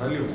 Голлівуд.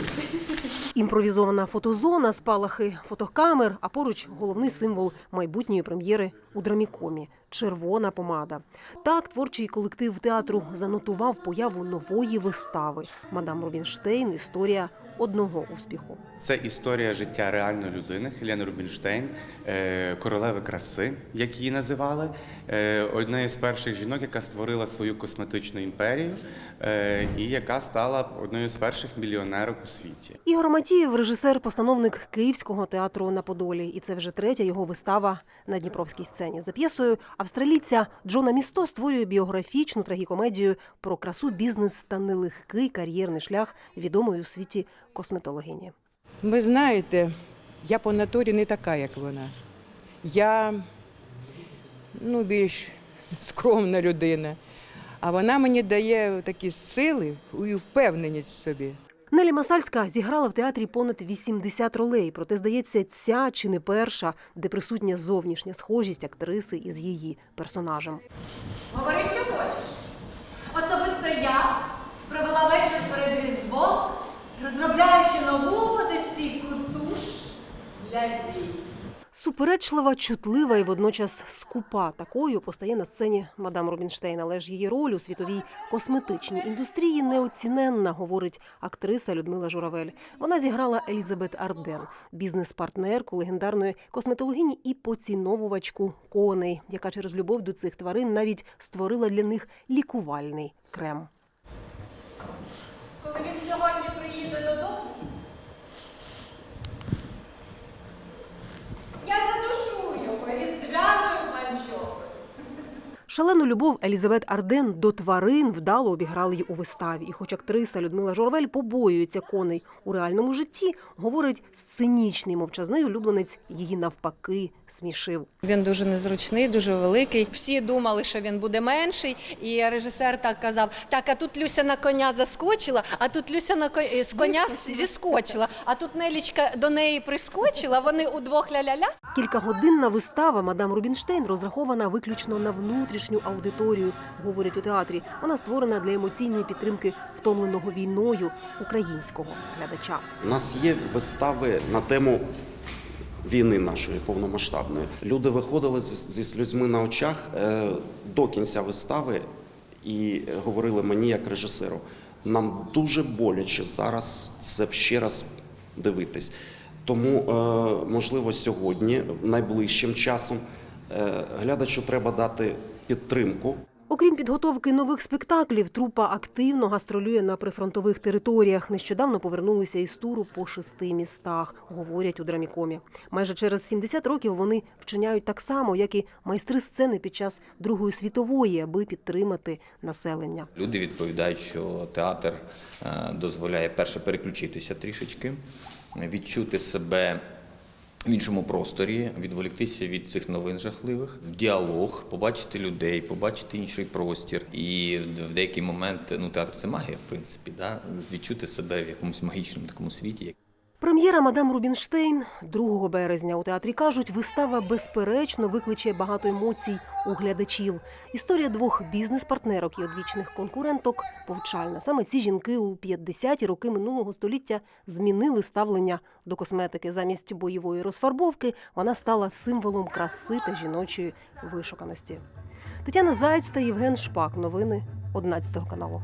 Імпровізована фотозона, спалахи фотокамер, а поруч головний символ майбутньої прем'єри у драмікомі червона помада. Так творчий колектив театру занотував появу нової вистави Мадам Рубінштейн. Історія одного успіху. Це історія життя реальної людини Хелени Рубінштейн, е, королеви краси, як її називали. Е, Однієї з перших жінок, яка створила свою косметичну імперію е, і яка стала однією з перших мільйонерок у світі. Ігор Матієв, режисер-постановник Київського театру на Подолі, і це вже третя його вистава на Дніпровській сцені. За п'єсою австралійця Джона Місто створює біографічну трагікомедію про красу бізнес та нелегкий кар'єрний шлях відомої у світі косметологині. Ви знаєте, я по натурі не така, як вона. Я ну, більш скромна людина. А вона мені дає такі сили і впевненість в собі. Нелі Масальська зіграла в театрі понад 80 ролей, проте, здається, ця чи не перша, де присутня зовнішня схожість актриси із її персонажем. Говори, що хочеш. Особисто я провела вечір перед Різдвом, розробляючи нову водостійку туш для вій. Суперечлива, чутлива і водночас скупа. Такою постає на сцені мадам Рубінштейн, але ж її роль у світовій косметичній індустрії неоціненна, говорить актриса Людмила Журавель. Вона зіграла Елізабет Арден, бізнес-партнерку легендарної косметологині і поціновувачку коней, яка через любов до цих тварин навіть створила для них лікувальний крем. Коли він Шалену любов Елізабет Арден до тварин вдало обіграли й у виставі. І хоч актриса Людмила Журавель побоюється коней у реальному житті, говорить, сценічний мовчазний улюбленець її навпаки смішив. Він дуже незручний, дуже великий. Всі думали, що він буде менший, і режисер так казав: так, а тут Люся на коня заскочила, а тут Люся на ко- е, з коня зіскочила, а тут Нелічка до неї прискочила. Вони удвох ля-ля-ля. Кількагодинна вистава мадам Рубінштейн розрахована виключно на внутрішню аудиторію, говорять у театрі. Вона створена для емоційної підтримки втомленого війною українського глядача. У нас є вистави на тему війни нашої повномасштабної. Люди виходили зі сльозьми на очах е, до кінця вистави і говорили мені як режисеру. Нам дуже боляче зараз це ще раз дивитись. Тому, е, можливо, сьогодні, найближчим часом, е, глядачу треба дати підтримку. Окрім підготовки нових спектаклів, трупа активно гастролює на прифронтових територіях. Нещодавно повернулися із туру по шести містах, говорять у драмікомі. Майже через 70 років вони вчиняють так само, як і майстри сцени під час Другої світової, аби підтримати населення. Люди відповідають, що театр е, дозволяє перше переключитися трішечки, відчути себе в іншому просторі, відволіктися від цих новин жахливих, діалог, побачити людей, побачити інший простір. І в деякий момент ну, театр це магія, в принципі, да? відчути себе в якомусь магічному такому світі. Прем'єра мадам Рубінштейн 2 березня у театрі кажуть, вистава безперечно викличе багато емоцій у глядачів. Історія двох бізнес-партнерок і одвічних конкуренток повчальна. Саме ці жінки у 50-ті роки минулого століття змінили ставлення до косметики. Замість бойової розфарбовки вона стала символом краси та жіночої вишуканості. Тетяна Заєць та Євген Шпак. Новини 11 каналу.